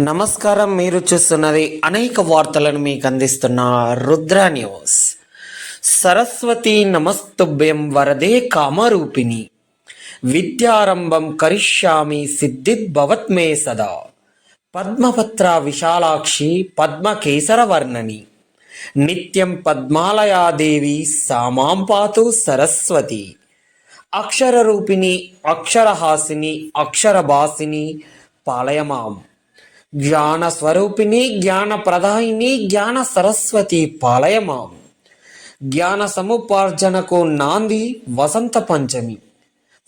నమస్కారం మీరు చూస్తున్నది అనేక వార్తలను మీకు అందిస్తున్న రుద్ర న్యూస్. సరస్వతి నమస్తుభ్యం వరదే కామరూపిణి. విద్యారంభం కరిష్యామి సిద్ధిద్భవత్మే సదా. పద్మపత్ర విశాలాక్షి పద్మకేసరవర్ణని. నిత్యం పద్మాలయాదేవి సామాం పాతు సరస్వతి. అక్షరరూపిణి అక్షరహాసిని అక్షరభాసిని పాలయమాం. జ్ఞాన స్వరూపిణి జ్ఞాన ప్రదాయిని జ్ఞాన సరస్వతి పాలయమాం. జ్ఞాన సముపార్జనకు నాంది వసంత పంచమి.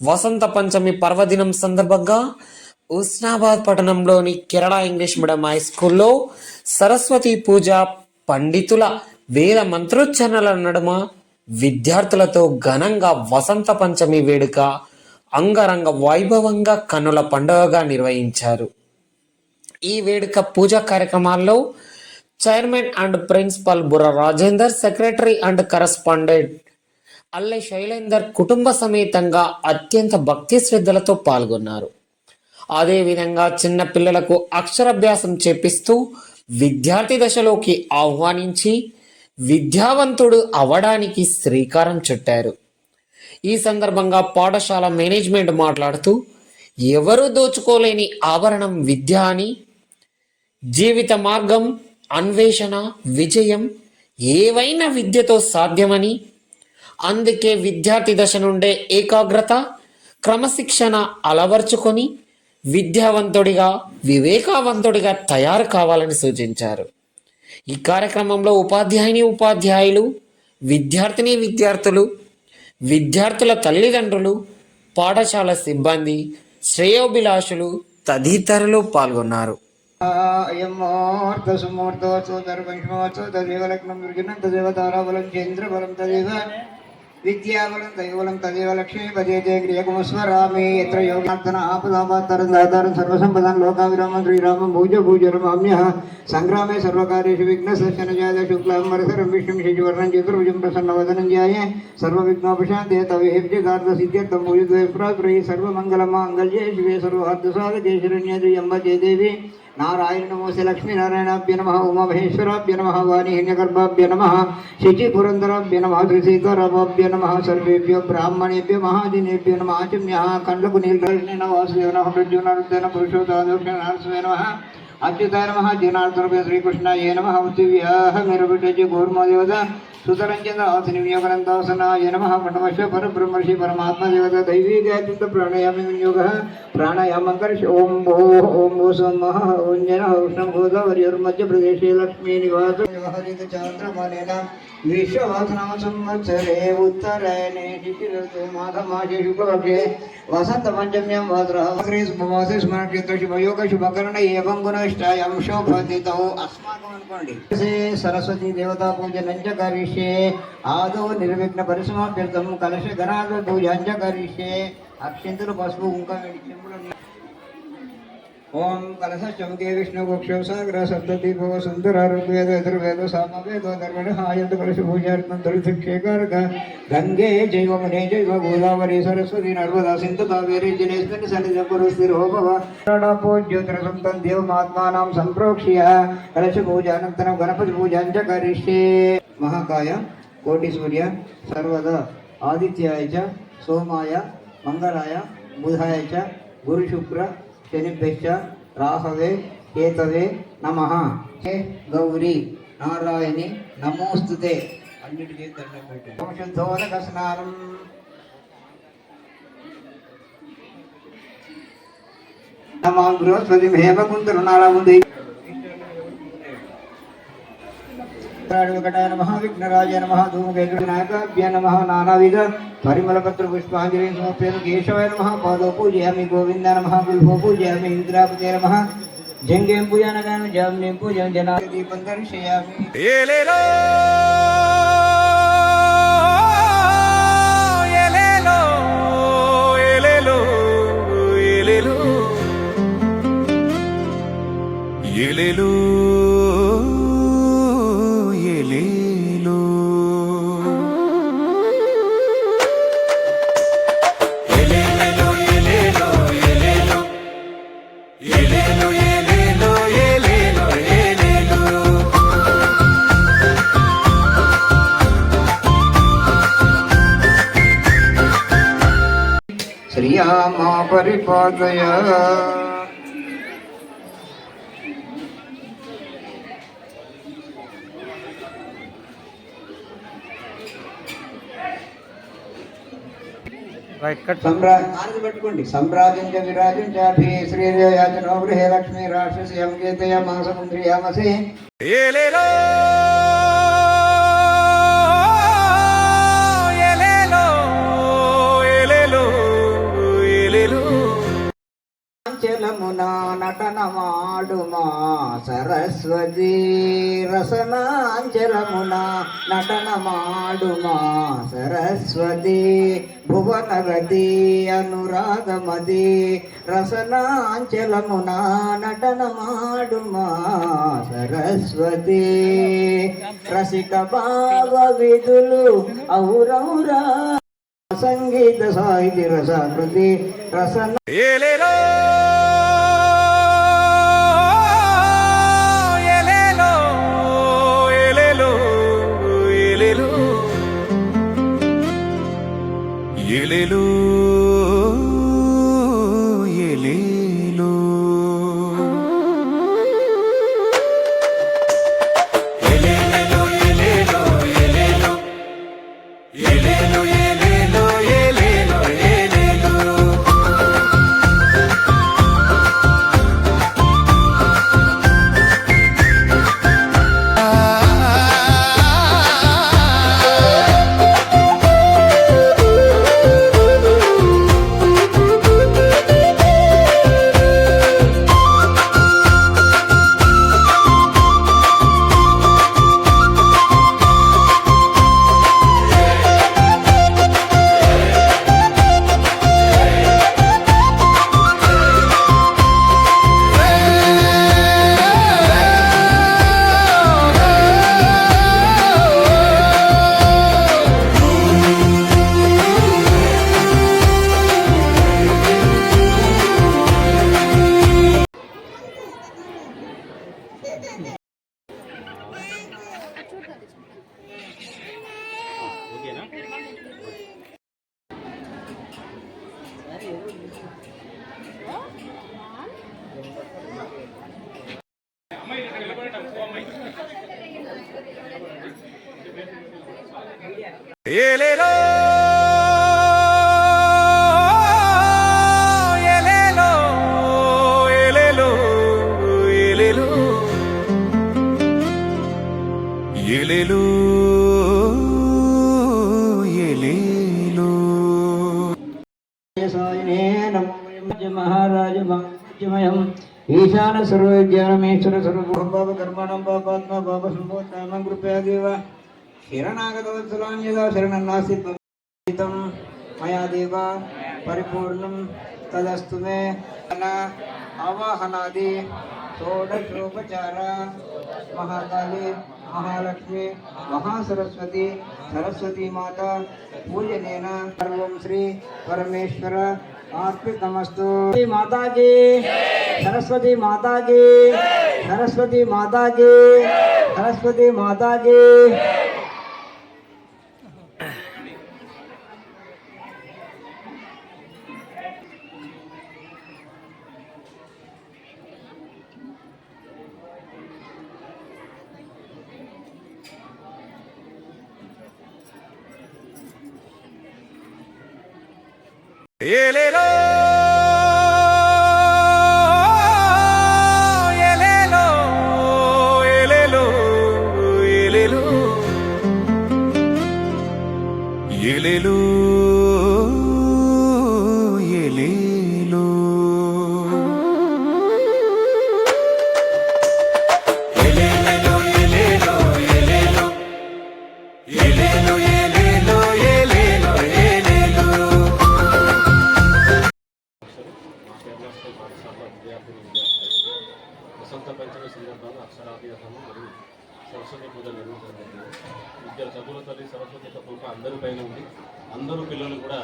వసంత పంచమి పర్వదినం సందర్భంగా ఉస్నాబాద్ పట్టణంలోని కేరళ ఇంగ్లీష్ మీడియం హై స్కూల్లో సరస్వతి పూజ పండితుల వేద మంత్రోచ్చరణల నడుమ విద్యార్థులతో ఘనంగా వసంత పంచమి వేడుక అంగరంగ వైభవంగా కన్నుల పండుగగా నిర్వహించారు. ఈ వేడుక పూజా కార్యక్రమాల్లో chairman and principal Burra Rajender secretary and correspondent Alle Shailender కుటుంబ సమేతంగా అత్యంత భక్తి శ్రద్ధలతో పాల్గొన్నారు. అదేవిధంగా చిన్న పిల్లలకు అక్షరాభ్యాసం చేపిస్తూ విద్యార్థి దశలోకి ఆహ్వానించి విద్యావంతుడు అవడానికి శ్రీకారం చుట్టారు. ఈ సందర్భంగా పాఠశాల మేనేజ్మెంట్ మాట్లాడుతూ ఎవరూ దోచుకోలేని ఆభరణం విద్య అని జీవిత మార్గం అన్వేషణ విజయం ఏవైనా విద్యతో సాధ్యమని. అందుకే విద్యార్థి దశ నుండే ఏకాగ్రత క్రమశిక్షణ అలవర్చుకొని విద్యావంతుడిగా వివేకవంతుడిగా తయారు కావాలని సూచించారు. ఈ కార్యక్రమంలో ఉపాధ్యాయుని ఉపాధ్యాయులు విద్యార్థిని విద్యార్థులు విద్యార్థుల తల్లిదండ్రులు పాఠశాల సిబ్బంది శ్రేయోభిలాషులు తదితరులు పాల్గొన్నారు. संग्रामे सर्वकारेषु विघ्न शुक्लाम्बरसरं जाय शिशुवर्णं चतुर्भुजं प्रसन्नवदनञ्जाय सर्वविघ्नोपशान्ते तव हेब्जिदार्थसिद्ध्यर्थं भूयद्वयप्राप्रै सर्वमङ्गलमाङ्गल्ये शिवे सर्वार्थसाधकेशरण्यम्ब जय देवी నారాయణ నమోసి లక్ష్మీనారాయణాభ్య నమ ఉమామహేశ్వరాభ్య నమ వాణిహిణ్యగర్భాభ్య నమ శచిపురందరాభ్య నమ శ్రీసీతారామాభ్య నమ సర్వేభ్యో బ్రాహ్మణేభ్య మహాజనేభ్య నమ ఆచమ్య కండ్లకు నీళ్ళు వాసుదేవ నమ ప్రజ్వనారుద్ర పురుషోత్తమ నమ. అచ్యుతాయ నమ జీర్ణార్థరూపే శ్రీకృష్ణ ఏ నమ పృథివ్యాహ మీరు బిడ్డజి గోర్మదేవత సుతరంచంద్రాసని వినియోగనందాసన ఏ నమ పటమశ పరబ్రహ్మర్షి పరమాత్మదేవత దైవీగాత్యంత ప్రాణాయామి వినియోగ ప్రాణాయామంకర్ష ఓం భో ఓం భూ సోమ ఓం జన ఉష్ణం భూత వరియుర్మధ్య ప్రదేశే లక్ష్మీ నివాస हरित हरितचान्द्रमलिन विश्ववासना संवत्सरे उत्तरायणे शिशिरतु माघमासे शुक्लपक्षे वसन्तपञ्चम्यां वस्त्रहवग्रे शुभयोग शुभकरण एवं गुणष्टायं शोभदितौ अस्माकं सरस्वती देवता पूजनं च करिष्ये आदौ निर्विघ्नपरिसमाप्यर्थं कलशगणार्धपूजां च करिष्ये। अक्षिन्तुपस्पुकुङ्कमित्यं ओम कलशे विष्णु मोक्षो सागर सप्तति भव सुंदर ऋग्वेद यजुर्वेद सामवेद धर्मण आयत कलश पूजार्थम दरिद्रक्षे गर्ग। गंगे जैव मने जैव गोदावरी सरस्वती नर्मदा सिंधु कावेरी जलेश्वरी सनिध हो भव प्रणाम ज्योतिर संतन देव महात्मा नाम संप्रोक्ष्य कलश पूजानन्तरं गणपति पूजा च करिष्ये। महाकाय कोटि सूर्य सर्वदा आदित्याय च, सोमाय, मंगलाय, बुधाय च गुरु शुक्र శనిభ్యశ్చ రాసదే ఏతదే నమ. హే గౌరీ నారాయణి నమోస్తుతే. అన్నిటికీ తండ్రి పెట్టాను శుద్ధోదక స్నానం నమాం బృహస్పతి హేమకుందరు నారా ముందు त्राणवकटाय नमः, विघ्नराजाय नमः धूमकेतुनायकाभ्य नमः, नानाविध परिमलपत्र पुष्पाञ्जलिं समर्पयामि केशवाय नमः, पादौ पूजयामि, गोविन्दा नमः गुल्फो पूजयामि, इन्द्रापते नमः जङ्गे पूजानगामि जाम्ने पूजं जनादीपं दर्शयामि। Yelelo ప్రియా మా పరిపాదయ పెట్టుకోండి సంభ్రాజించ విరాజించాభి శ్రీరేయాచనో గృహే లక్ష్మీ రాక్షసి అంగీతయ మాసముంద్రియామసి చలమున నటనమాడుమా సరస్వతి రసనాంచలమున నటనమాడుమా సరస్వతి భువనగతి అనురాగమది రసనాంచలమున నటనమాడుమా సరస్వతి రసిక భావ విధులు ఔరౌరా సంగీత సాహిత్య రసాకృతి రసన ఏలేలో ఏలేలో ఏలేలో ఏలేలో. ఏలేలో ఏలేలో. మహారాజ మహారాజమయం ఈశాన సర్వజ్ఞానమేశ్వర సర్వం బాబ కర్మణం పాపాత్మ బాబ సంబోధానం కృపయా దేవ शरणगतवत्सुलान् यदा शरणन्नासीत् भवितं मया देव परिपूर्णं तदस्तु मे। अवाहनादि षोडशोपचार महाकाली, महालक्ष्मी, महासरस्वती सरस्वती माता पूजनेन सर्वं श्री परमेश्वर आत्मिक माता की सरस्वती माता की सरस्वती माता की सरस्वती माता की El héroe. పిల్లలు కూడా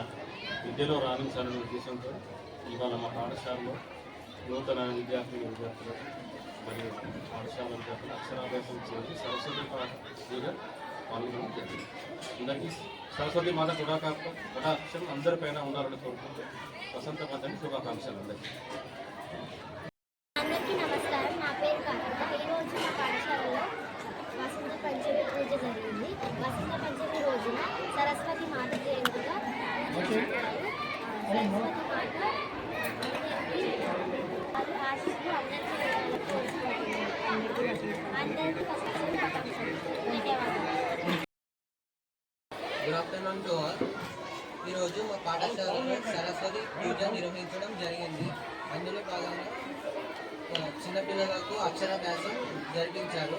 విద్యలో రాణించాలనే ఉద్దేశంతో ఇవాళ మా పాఠశాలలో నూతన విద్యార్థులు విద్యార్థులు మరియు పాఠశాల విద్యార్థులు అక్షరాభ్యాసం చేసి సరస్వతి పా- పాల్గొనడం జరిగింది. అందరికీ సరస్వతి మాత కృపాకాంక్ష కటాక్షం అందరిపైన ఉండాలని కోరుకుంటూ వసంత పంచమి శుభాకాంక్షలు అందరికీ నమస్కారం నా పేరు కాకిత ఈరోజు మా పాఠశాలలో వసంత పంచమి పూజ జరిగింది వసంత పంచమి రోజున సరస్వతి మాత జయంతిగా పూజించుకుంటారు. సరస్వతి మాత అందరికీ ఆశీస్సులు అందరికీ వేయాలని కోరుకుంటున్నాను అందరికీ వసంత శుభాకాంక్షలు ధన్యవాదాలు గుడ్ ఆఫ్టర్నూన్ ఈరోజు మా పాఠశాలలో సరస్వతి పూజ నిర్వహించడం జరిగింది. అందులో భాగంగా చిన్నపిల్లలకు అక్షరాభ్యాసం జరిపించారు.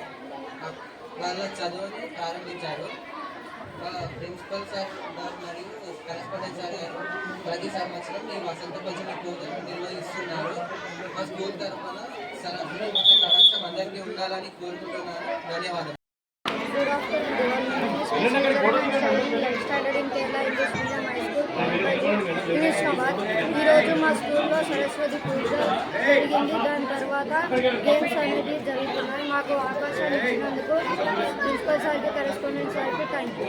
వాళ్ళ చదువుని ప్రారంభించారు. ప్రిన్సిపల్ సార్ గారు మరియు కరెస్పాండెంట్ సార్ గారు ప్రతి సంవత్సరం ఈ వసంత పంచమి పూజ నిర్వహిస్తున్నారు. మా స్కూల్ తరఫున సరస్వతి మాత అందరికీ ఉండాలని కోరుకుంటున్నాను. ధన్యవాదాలు standard in Kerala English medium high school Nizamabad ఈరోజు మా స్కూల్లో సరస్వతి పూజ జరిగింది దాని తర్వాత గేమ్స్ అనేది జరుగుతున్నాయి మాకు అవకాశాలు ఇచ్చినందుకు ప్రిన్సిపల్ సార్కి కరెస్పాండెంట్ సార్కి థ్యాంక్ యూ